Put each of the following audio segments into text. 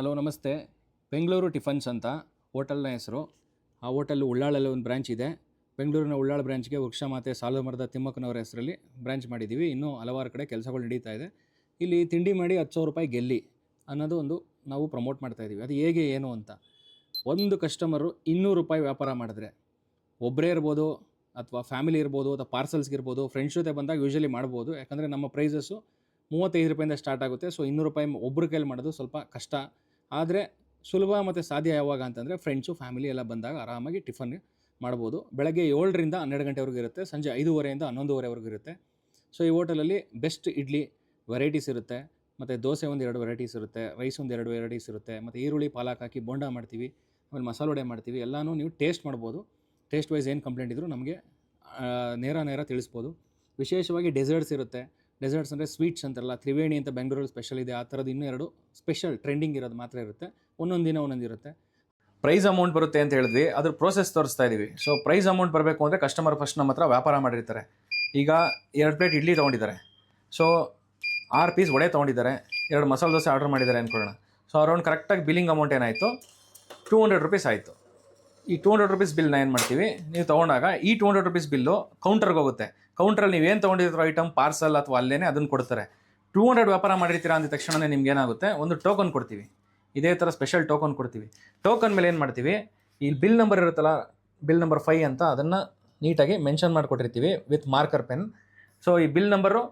Hello, ನಮಸ್ತೆ. Bengaluru tiffins ಅಂತ ಹೋಟೆಲ್ನ ಹೆಸರು. ಆ ಹೋಟೆಲ್ ಉಳ್ಳಾಳಲ್ಲಿ ಒಂದು ಬ್ರ್ಯಾಂಚ್ ಇದೆ. ಬೆಂಗಳೂರಿನ ಉಳ್ಳಾಳ ಬ್ರ್ಯಾಂಚ್ಗೆ ವೃಕ್ಷ ಮಾತೆ ಸಾಲು ಮರದ ತಿಮ್ಮಕ್ಕನವರ ಹೆಸರಲ್ಲಿ ಬ್ರ್ಯಾಂಚ್ ಮಾಡಿದ್ದೀವಿ. ಇನ್ನೂ ಹಲವಾರು ಕಡೆ ಕೆಲಸಗಳು ನಡೀತಾ ಇದೆ. ಇಲ್ಲಿ ತಿಂಡಿ ಮಾಡಿ ಹತ್ತು ಸಾವಿರ ರೂಪಾಯಿ ಗೆಲ್ಲಿ ಅನ್ನೋದು ಒಂದು ನಾವು ಪ್ರಮೋಟ್ ಮಾಡ್ತಾ ಇದ್ದೀವಿ. ಅದು ಹೇಗೆ, ಏನು ಅಂತ. ಒಂದು ಕಸ್ಟಮರು ಇನ್ನೂರು ರೂಪಾಯಿ ವ್ಯಾಪಾರ ಮಾಡಿದ್ರೆ ಒಬ್ಬರೇ ಇರ್ಬೋದು ಅಥವಾ ಫ್ಯಾಮಿಲಿ ಇರ್ಬೋದು ಅಥವಾ ಪಾರ್ಸಲ್ಸ್ಗೆ ಇರ್ಬೋದು, ಫ್ರೆಂಡ್ಸ್ ಜೊತೆ ಬಂದಾಗ ಯೂಶಲಿ ಮಾಡ್ಬೋದು. ಯಾಕಂದರೆ ನಮ್ಮ ಪ್ರೈಸಸ್ಸು ಮೂವತ್ತೈದು ರೂಪಾಯಿಂದ ಸ್ಟಾರ್ಟ್ ಆಗುತ್ತೆ. ಸೊ, ಇನ್ನೂರು ರೂಪಾಯಿ ಒಬ್ಬರು ಕೈಲಿ ಮಾಡೋದು ಸ್ವಲ್ಪ ಕಷ್ಟ. ಆದರೆ ಸುಲಭ ಮತ್ತು ಸಾಧ್ಯ ಯಾವಾಗ ಅಂತಂದರೆ ಫ್ರೆಂಡ್ಸು ಫ್ಯಾಮಿಲಿ ಎಲ್ಲ ಬಂದಾಗ ಆರಾಮಾಗಿ ಟಿಫನ್ ಮಾಡ್ಬೋದು. ಬೆಳಗ್ಗೆ ಏಳರಿಂದ ಹನ್ನೆರಡು ಗಂಟೆವರೆಗೂ ಇರುತ್ತೆ, ಸಂಜೆ ಐದೂವರೆಯಿಂದ ಹನ್ನೊಂದುವರೆವರೆಗೂ ಇರುತ್ತೆ. ಸೊ ಈ ಹೋಟೆಲಲ್ಲಿ ಬೆಸ್ಟ್ ಇಡ್ಲಿ ವೆರೈಟೀಸ್ ಇರುತ್ತೆ, ಮತ್ತು ದೋಸೆ ಒಂದು ಎರಡು ವೆರೈಟೀಸ್ ಇರುತ್ತೆ ರೈಸ್ ಒಂದು ಎರಡು ವೆರೈಟೀಸ್ ಇರುತ್ತೆ, ಮತ್ತು ಈರುಳ್ಳಿ, ಪಾಲಕ್ ಹಾಕಿ ಬೋಂಡ ಮಾಡ್ತೀವಿ, ಆಮೇಲೆ ಮಸಾಲೆ ವಡೆ ಮಾಡ್ತೀವಿ, ಎಲ್ಲನೂ ನೀವು ಟೇಸ್ಟ್ ಮಾಡ್ಬೋದು. ಟೇಸ್ಟ್ ವೈಸ್ ಏನು ಕಂಪ್ಲೇಂಟ್ ಇದ್ದರೂ ನಮಗೆ ನೇರ ನೇರ ತಿಳಿಸ್ಬೋದು. ವಿಶೇಷವಾಗಿ ಡೆಸರ್ಟ್ಸ್ ಇರುತ್ತೆ. ಡೆಸರ್ಟ್ಸ್ ಅಂದರೆ ಸ್ವೀಟ್ಸ್ ಅಂತಾರಲ್ಲ, ತ್ರಿವೇಣಿ ಅಂತ ಬೆಂಗಳೂರಲ್ಲಿ ಸ್ಪೆಷಲ್ ಇದೆ, ಆ ಥರದ್ದು ಇನ್ನೂ ಎರಡು ಸ್ಪೆಷಲ್ ಟ್ರೆಂಡಿಂಗ್ ಇರೋದು ಮಾತ್ರ ಇರುತ್ತೆ. ಒಂದೊಂದು ದಿನ ಒಂದೊಂದು ಇರುತ್ತೆ. ಪ್ರೈಸ್ ಅಮೌಂಟ್ ಬರುತ್ತೆ ಅಂತ ಹೇಳಿದ್ವಿ, ಅದ್ರ ಪ್ರೋಸೆಸ್ ತೋರಿಸ್ತಾ ಇದ್ದೀವಿ ಸೊ ಪ್ರೈಸ್ ಅಮೌಂಟ್ ಬರಬೇಕು ಅಂದರೆ ಕಸ್ಟಮರ್ ಫಸ್ಟ್ ನಮ್ಮ ಹತ್ರ ವ್ಯಾಪಾರ ಮಾಡಿರ್ತಾರೆ. ಈಗ ಎರಡು ಪ್ಲೇಟ್ ಇಡ್ಲಿ ತೊಗೊಂಡಿದ್ದಾರೆ. ಸೊ ಆರು ಪೀಸ್ ವಡೆ ತೊಗೊಂಡಿದ್ದಾರೆ, ಎರಡು ಮಸಾಲೆ ದೋಸೆ ಆರ್ಡರ್ ಮಾಡಿದ್ದಾರೆ ಅಂದ್ಕೊಳ್ಳೋಣ ಸೊ ಅರೌಂಡ್ ಕರೆಕ್ಟಾಗಿ ಬಿಲ್ಲಿಂಗ್ ಅಮೌಂಟ್ ಏನಾಯಿತು? ಟೂ ಹಂಡ್ರೆಡ್ ರುಪೀಸ್ ಆಯಿತು. ಈ ಟೂ ಹಂಡ್ರೆಡ್ ರುಪೀಸ್ ಬಿಲ್ನ ಏನು ಮಾಡ್ತೀವಿ? ನೀವು ತೊಗೊಂಡಾಗ ಈ ಟೂ ಹಂಡ್ರೆಡ್ ರುಪೀಸ್ ಬಿಲ್ಲು ಕೌಂಟರ್ಗೆ ಹೋಗುತ್ತೆ. ಕೌಂಟ್ರಲ್ಲಿ ನೀವು ಏನು ತೊಗೊಂಡಿರೋ ಐಟಮ್ ಪಾರ್ಸಲ್ ಅಥವಾ ಅಲ್ಲೇ ಅದನ್ನು ಕೊಡ್ತಾರೆ. ಟೂ ಹಂಡ್ರೆಡ್ ವ್ಯಾಪಾರ ಮಾಡಿರ್ತೀರಾ ಅಂದ ತಕ್ಷಣವೇ ನಿಮ್ಗೆ ಏನಾಗುತ್ತೆ? ಒಂದು ಟೋಕನ್ ಕೊಡ್ತೀವಿ. ಇದೇ ಥರ ಸ್ಪೆಷಲ್ ಟೋಕನ್ ಕೊಡ್ತೀವಿ. ಟೋಕನ್ ಮೇಲೆ ಏನು ಮಾಡ್ತೀವಿ? ಈ ಬಿಲ್ ನಂಬರ್ ಇರುತ್ತಲ್ಲ ಬಿಲ್ ನಂಬರ್ ಫೈವ್ ಅಂತ ಅದನ್ನು ನೀಟಾಗಿ ಮೆನ್ಷನ್ ಮಾಡಿಕೊಟ್ಟಿರ್ತೀವಿ ವಿತ್ ಮಾರ್ಕರ್ ಪೆನ್ ಸೊ ಈ ಬಿಲ್ ನಂಬರು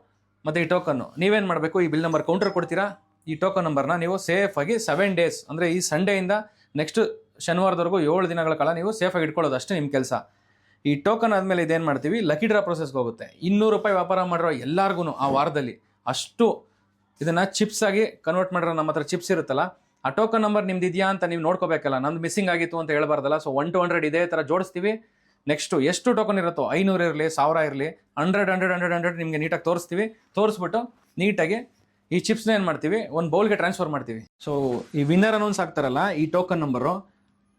ಮತ್ತು ಈ ಟೋಕನ್ನು ನೀವೇನು ಮಾಡಬೇಕು? ಈ ಬಿಲ್ ನಂಬರ್ ಕೌಂಟರ್ ಕೊಡ್ತೀರಾ? ಈ ಟೋಕನ್ ನಂಬರ್ನ ನೀವು ಸೇಫಾಗಿ ಸೆವೆನ್ ಡೇಸ್ ಅಂದರೆ ಈ ಸಂಡೇಯಿಂದ ನೆಕ್ಸ್ಟ್ ಶನಿವಾರದವರೆಗೂ ಏಳು ದಿನಗಳ ಕಾಲ ನೀವು ಸೇಫಾಗಿ ಇಟ್ಕೊಳ್ಳೋದು ಅಷ್ಟೇ ನಿಮ್ಮ ಕೆಲಸ. ಈ ಟೋಕನ್ ಆದಮೇಲೆ ಇದೇನು ಮಾಡ್ತೀವಿ? ಲಕ್ಕಿ ಡ್ರಾ ಪ್ರೊಸೆಸ್ಗೆ ಹೋಗುತ್ತೆ. ಇನ್ನೂರು ರೂಪಾಯಿ ವ್ಯಾಪಾರ ಮಾಡಿರೋ ಎಲ್ಲರಿಗೂ ಆ ವಾರದಲ್ಲಿ ಅಷ್ಟು ಇದನ್ನು ಚಿಪ್ಸ್ ಆಗಿ ಕನ್ವರ್ಟ್ ಮಾಡಿರೋ ನಮ್ಮ ಹತ್ರ ಚಿಪ್ಸ್ ಇರುತ್ತಲ್ಲ, ಆ ಟೋಕನ್ ನಂಬರ್ ನಿಮ್ದು ಇದೆಯಾ ಅಂತ ನೀವು ನೋಡ್ಕೋಬೇಕಲ್ಲ ನಮ್ದು ಮಿಸ್ಸಿಂಗ್ ಆಗಿತ್ತು ಅಂತ ಹೇಳ್ಬಾರ್ದಲ್ಲ ಸೊ ಒನ್ ಟು ಹಂಡ್ರೆಡ್ ಇದೇ ಥರ ಜೋಡಿಸ್ತೀವಿ. ನೆಕ್ಸ್ಟು ಎಷ್ಟು ಟೋಕನ್ ಇರುತ್ತೋ, ಐನೂರು ಇರಲಿ, ಸಾವಿರ ಇರಲಿ ಹಂಡ್ರೆಡ್ ಹಂಡ್ರೆಡ್ ಹಂಡ್ರೆಡ್ ಹಂಡ್ರೆಡ್ ನಿಮಗೆ ನೀಟಾಗಿ ತೋರಿಸ್ತೀವಿ. ತೋರಿಸ್ಬಿಟ್ಟು ನೀಟಾಗಿ ಈ ಚಿಪ್ಸ್ನ ಏನು ಮಾಡ್ತೀವಿ? ಒಂದು ಬೌಲ್ಗೆ ಟ್ರಾನ್ಸ್ಫರ್ ಮಾಡ್ತೀವಿ. ಸೊ ಈ ವಿನ್ನರ್ ಅನೌನ್ಸ್ ಆಗ್ತಾರಲ್ಲ, ಈ ಟೋಕನ್ ನಂಬರು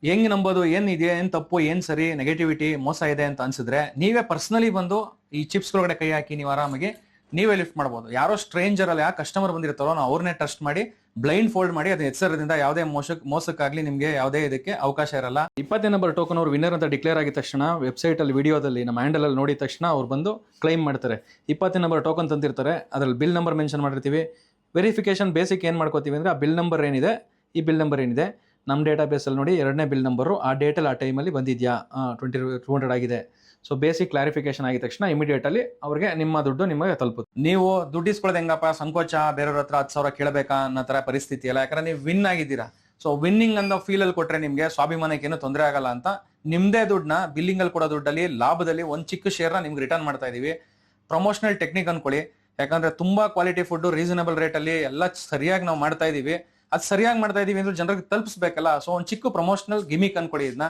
ಹೆಂಗ್ ನಂಬೋದು, ಏನ್ ಇದೆ, ಏನ್ ತಪ್ಪು, ಏನ್ ಸರಿ ನೆಗೆಟಿವಿಟಿ ಮೋಸ ಇದೆ ಅಂತ ಅನ್ಸಿದ್ರೆ ನೀವೇ ಪರ್ಸನಲಿ ಬಂದು ಈ ಚಿಪ್ಸ್ ಒಳಗಡೆ ಕೈ ಹಾಕಿ ನೀವು ಆರಾಮಾಗಿ ನೀವೇ ಲಿಫ್ಟ್ ಮಾಡಬಹುದು ಯಾರೋ ಸ್ಟ್ರೇಂಜರ್ ಅಲ್ಲಿ ಯಾವ ಕಸ್ಟಮರ್ ಬಂದಿರ್ತಾರೋ ನಾವು ಅವ್ರನ್ನೇ ಟ್ರಸ್ಟ್ ಮಾಡಿ ಬ್ಲೈಂಡ್ ಫೋಲ್ಡ್ ಮಾಡಿ ಅದನ್ನ ಎಚ್ಚರದಿಂದ ಯಾವುದೇ ಮೋಸಕ್ ಮೋಸಕ್ಕಾಗ್ಲಿ ನಿಮಗೆ ಯಾವುದೇ ಇದಕ್ಕೆ ಅವಕಾಶ ಇರಲ್ಲ. ಇಪ್ಪತ್ತನೇ ನಂಬರ್ ಟೋಕನ್ ಅವ್ರು ವಿನ್ನರ್ ಅಂತ ಡಿಕ್ಲೇರ್ ಆಗಿದ ತಕ್ಷಣ ವೆಬ್ಸೈಟ್ ಅಲ್ಲಿ ವಿಡಿಯೋದಲ್ಲಿ ನಮ್ಮ ಹ್ಯಾಂಡಲ್ ಅಲ್ಲಿ ನೋಡಿದ ತಕ್ಷಣ ಅವ್ರು ಬಂದು ಕ್ಲೈಮ್ ಮಾಡ್ತಾರೆ. ಇಪ್ಪತ್ತೇ ನಂಬರ್ ಟೋಕನ್ ತಂದಿರ್ತಾರೆ. ಅದ್ರಲ್ಲಿ ಬಿಲ್ ನಂಬರ್ ಮೆನ್ಷನ್ ಮಾಡಿರ್ತೀವಿ. ವೆರಿಫಿಕೇಶನ್ ಬೇಸಿಕ್ ಏನು ಮಾಡ್ಕೋತೀವಿ ಅಂದ್ರೆ ಆ ಬಿಲ್ ನಂಬರ್ ಏನಿದೆ, ಈ ಬಿಲ್ ನಂಬರ್ ಏನಿದೆ ನಮ್ಮ ಡೇಟಾ ಬೇಸಲ್ಲಿ ನೋಡಿ ಎರಡನೇ ಬಿಲ್ ನಂಬರು ಆ ಡೇಟಲ್ಲಿ ಆ ಟೈಮಲ್ಲಿ ಬಂದಿದೆಯಾ? ಟ್ವೆಂಟಿ ಟೂ ಹಂಡ್ರೆಡ್ ಆಗಿದೆ. ಸೊ ಬೇಸಿಕ್ ಕ್ಲಾರಿಫಿಕೇಶನ್ ಆಗಿದ ತಕ್ಷಣ ಇಮಿಡಿಯೇಟಲ್ಲಿ ಅವ್ರಿಗೆ ನಿಮ್ಮ ದುಡ್ಡು ನಿಮಗೆ ತಲುಪುತ್ತೆ. ನೀವು ದುಡ್ಡು ಇಸ್ಕೊಳ್ಳೋದು ಹೆಂಗಪ್ಪ? ಸಂಕೋಚ, ಬೇರೆಯವ್ರ ಹತ್ರ ಹತ್ತು ಸಾವಿರ ಕೇಳಬೇಕಾ ಅನ್ನೋ ಥರ ಪರಿಸ್ಥಿತಿ ಅಲ್ಲ. ಯಾಕಂದ್ರೆ ನೀವು ವಿನ್ ಆಗಿದ್ದೀರಾ. ಸೊ ವಿನ್ನಿಂಗ್ ಅನ್ನೋ ಫೀಲಲ್ಲಿ ಕೊಟ್ಟರೆ ನಿಮಗೆ ಸ್ವಾಭಿಮಾನಕ್ಕೆ ಏನು ತೊಂದರೆ ಆಗಲ್ಲ ಅಂತ ನಿಮ್ಮದೇ ದುಡ್ಡನ್ನ ಬಿಲ್ಲಿಂಗಲ್ಲಿ ಕೊಡೋ ದುಡ್ಡಲ್ಲಿ, ಲಾಭದಲ್ಲಿ ಒಂದು ಚಿಕ್ಕ ಶೇರ್ನ ನಿಮ್ಗೆ ರಿಟರ್ನ್ ಮಾಡ್ತಾ ಇದ್ದೀವಿ ಪ್ರಮೋಷನಲ್ ಟೆಕ್ನಿಕ್ ಅಂದ್ಕೊಳ್ಳಿ ಯಾಕಂದ್ರೆ ತುಂಬಾ ಕ್ವಾಲಿಟಿ ಫುಡ್ ರೀಸನಬಲ್ ರೇಟಲ್ಲಿ ಎಲ್ಲ ಸರಿಯಾಗಿ ನಾವು ಮಾಡ್ತಾ ಇದೀವಿ. ಅದು ಸರಿಯಾಗಿ ಮಾಡ್ತಾ ಇದೀವಿ ಅಂದ್ರೆ ಜನರಿಗೆ ತಲುಪಿಸ್ಬೇಕಲ್ಲ. ಸೊ ಒಂದು ಚಿಕ್ಕ ಪ್ರಮೋಷನಲ್ ಗಿಮಿಕ್ ಅನ್ಕೊಡಿ ಇದನ್ನ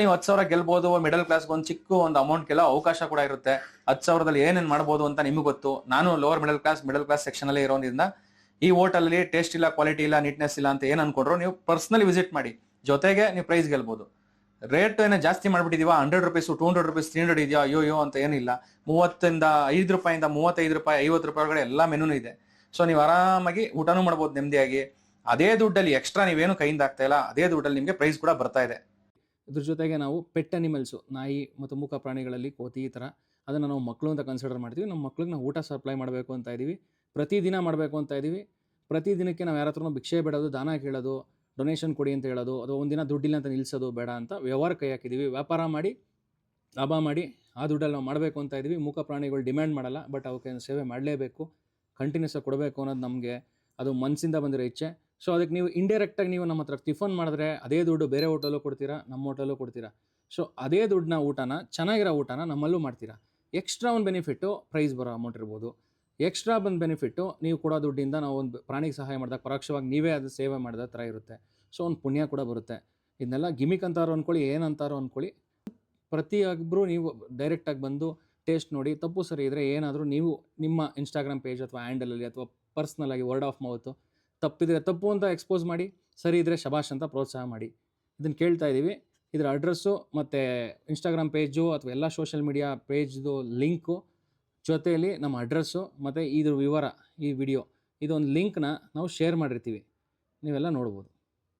ನೀವು ಹತ್ತು ಸಾವಿರ ಗೆಲ್ಬಹುದು ಮಿಡಲ್ ಕ್ಲಾಸ್ಗೆ ಒಂದು ಚಿಕ್ಕ ಒಂದು ಅಮೌಂಟ್ ಗೆಲ್ಲ ಅವಕಾಶ ಕೂಡ ಇರುತ್ತೆ. ಹತ್ತು ಸಾವಿರದಲ್ಲಿ ಏನೇನು ಮಾಡ್ಬೋದು ಅಂತ ನಿಮಗೆ ಗೊತ್ತು. ನಾನು lower middle class middle class section ಅಲ್ಲಿ ಇರೋದ್ರಿಂದ ಈ ಹೋಟೆಲಲ್ಲಿ ಟೇಸ್ಟ್ ಇಲ್ಲ ಕ್ವಾಲಿಟಿ ಇಲ್ಲ ನೀಟ್ನೆಸ್ ಇಲ್ಲ ಅಂತ ಏನು ಅನ್ಕೊಂಡ್ರು ನೀವು ಪರ್ಸನಲಿ ವಿಸಿಟ್ ಮಾಡಿ. ಜೊತೆಗೆ ನೀವು ಪ್ರೈಸ್ ಗೆಲ್ಬಹುದು ರೇಟ್ ಏನೋ ಜಾಸ್ತಿ ಮಾಡ್ಬಿಟ್ಟಿದೀವ hundred rupees two hundred rupees three hundred ಇದೆಯಾ, ಅಯ್ಯೋ ಅಯ್ಯೋ ಅಂತ ಏನಿಲ್ಲ. ಮೂವತ್ತಿಂದ ಐದು ರೂಪಾಯಿಂದ ಮೂವತ್ತೈದು ರೂಪಾಯಿ, ಐವತ್ತು ರೂಪಾಯಿ ಒಳಗಡೆ ಎಲ್ಲ ಮೆನೂನು ಇದೆ. ಸೊ ನೀವು ಆರಾಮಾಗಿ ಊಟನೂ ಮಾಡ್ಬೋದು ನೆಮ್ಮದಿಯಾಗಿ. ಅದೇ ದುಡ್ಡಲ್ಲಿ ಎಕ್ಸ್ಟ್ರಾ ನೀವೇನು ಕೈಯಿಂದ ಆಗ್ತಾ ಇಲ್ಲ, ಅದೇ ದುಡ್ಡಲ್ಲಿ ನಿಮಗೆ ಪ್ರೈಸ್ ಕೂಡ ಬರ್ತಾ ಇದೆ. ಇದ್ರ ಜೊತೆಗೆ ನಾವು ಪೆಟ್ ಅನಿಮಲ್ಸು ನಾಯಿ ಮತ್ತು ಮೂಕ ಪ್ರಾಣಿಗಳಲ್ಲಿ ಕೋತಿ ಈ ಥರ ಅದನ್ನು ನಾವು ಮಕ್ಕಳು ಅಂತ ಕನ್ಸಿಡರ್ ಮಾಡ್ತೀವಿ. ನಮ್ಮ ಮಕ್ಳಿಗೆ ನಾವು ಊಟ ಸಪ್ಲೈ ಮಾಡಬೇಕು ಅಂತ ಇದ್ದೀವಿ ಪ್ರತಿದಿನ ಮಾಡಬೇಕು ಅಂತ ಇದ್ದೀವಿ ಪ್ರತಿ ದಿನಕ್ಕೆ ನಾವು ಯಾರ ಹತ್ರನೂ ಭಿಕ್ಷೆ ಬೇಡೋದು, ದಾನ ಕೇಳೋದು ಡೊನೇಷನ್ ಕೊಡಿ ಅಂತ ಹೇಳೋದು ಅದು ಒಂದಿನ ದುಡ್ಡಿಲ್ಲ ಅಂತ ನಿಲ್ಲಿಸೋದು ಬೇಡ ಅಂತ ವ್ಯವಹಾರ ಕೈ ಹಾಕಿದ್ದೀವಿ ವ್ಯಾಪಾರ ಮಾಡಿ, ಲಾಭ ಮಾಡಿ ಆ ದುಡ್ಡಲ್ಲಿ ನಾವು ಮಾಡಬೇಕು ಅಂತ ಇದ್ದೀವಿ ಮೂಕ ಪ್ರಾಣಿಗಳು ಡಿಮ್ಯಾಂಡ್ ಮಾಡಲ್ಲ ಬಟ್ ಅವಕ್ಕೆ ಸೇವೆ ಮಾಡಲೇಬೇಕು. ಕಂಟಿನ್ಯೂಸ್ ಆಗಿ ಕೊಡಬೇಕು ಅನ್ನೋದು ನಮಗೆ ಅದು ಮನಸ್ಸಿಂದ ಬಂದಿರೋ ಇಚ್ಛೆ. ಸೊ ಅದಕ್ಕೆ ನೀವು ಇಂಡೈರೆಕ್ಟಾಗಿ ನೀವು ನಮ್ಮ ಹತ್ರ ಟಿಫನ್ ಮಾಡಿದ್ರೆ ಅದೇ ದುಡ್ಡು ಬೇರೆ ಹೋಟೆಲ್ಲೂ ಕೊಡ್ತೀರಾ, ನಮ್ಮ ಹೋಟೆಲ್ಲೂ ಕೊಡ್ತೀರಾ? ಸೊ ಅದೇ ದುಡ್ಡನ್ನ ಊಟನ, ಚೆನ್ನಾಗಿರೋ ಊಟನ ನಮ್ಮಲ್ಲೂ ಮಾಡ್ತೀರಾ? ಎಕ್ಸ್ಟ್ರಾ ಒಂದು ಬೆನಿಫಿಟ್ಟು ಪ್ರೈಸ್ ಬರೋ ಅಮೌಂಟ್ ಇರ್ಬೋದು. ಎಕ್ಸ್ಟ್ರಾ ಬಂದು ಬೆನಿಫಿಟ್ಟು ನೀವು ಕೊಡೋ ದುಡ್ಡಿಂದ ನಾವು ಒಂದು ಪ್ರಾಣಿಗೆ ಸಹಾಯ ಮಾಡಿದಾಗ ಪರೋಕ್ಷವಾಗಿ ನೀವೇ ಅದು ಸೇವೆ ಮಾಡಿದ ಥರ ಇರುತ್ತೆ. ಸೊ ಒಂದು ಪುಣ್ಯ ಕೂಡ ಬರುತ್ತೆ. ಇದನ್ನೆಲ್ಲ ಗಿಮಿಕ್ ಅಂತಾರೋ ಅಂದ್ಕೊಳ್ಳಿ ಏನಂತಾರೋ ಅಂದ್ಕೊಳ್ಳಿ ಪ್ರತಿಯೊಬ್ಬರು ನೀವು ಡೈರೆಕ್ಟಾಗಿ ಬಂದು ಟೇಸ್ಟ್ ನೋಡಿ, ತಪ್ಪು ಸರಿ ಇದ್ದರೆ ಏನಾದರೂ ನೀವು ನಿಮ್ಮ ಇನ್ಸ್ಟಾಗ್ರಾಮ್ ಪೇಜ್ ಅಥವಾ ಹ್ಯಾಂಡಲಲ್ಲಿ ಅಥವಾ ಪರ್ಸ್ನಲ್ ಆಗಿ ವರ್ಡ್ ಆಫ್ ಮೌತು ತಪ್ಪಿದ್ರೆ ತಪ್ಪು ಅಂತ ಎಕ್ಸ್ಪೋಸ್ ಮಾಡಿ, ಸರಿ ಇದ್ದರೆ ಶಬಾಷ್ ಅಂತ ಪ್ರೋತ್ಸಾಹ ಮಾಡಿ. ಇದನ್ನು ಕೇಳ್ತಾ ಇದ್ದೀವಿ ಇದರ ಅಡ್ರೆಸ್ಸು ಮತ್ತು ಇನ್ಸ್ಟಾಗ್ರಾಮ್ ಪೇಜು ಅಥವಾ ಎಲ್ಲ ಸೋಷಿಯಲ್ ಮೀಡಿಯಾ ಪೇಜ್ದು ಲಿಂಕು ಜೊತೆಯಲ್ಲಿ ನಮ್ಮ ಅಡ್ರೆಸ್ಸು ಮತ್ತು ಇದ್ರ ವಿವರ ಈ ವಿಡಿಯೋ ಇದೊಂದು ಲಿಂಕ್ನ ನಾವು ಶೇರ್ ಮಾಡಿರ್ತೀವಿ. ನೀವೆಲ್ಲ ನೋಡ್ಬೋದು.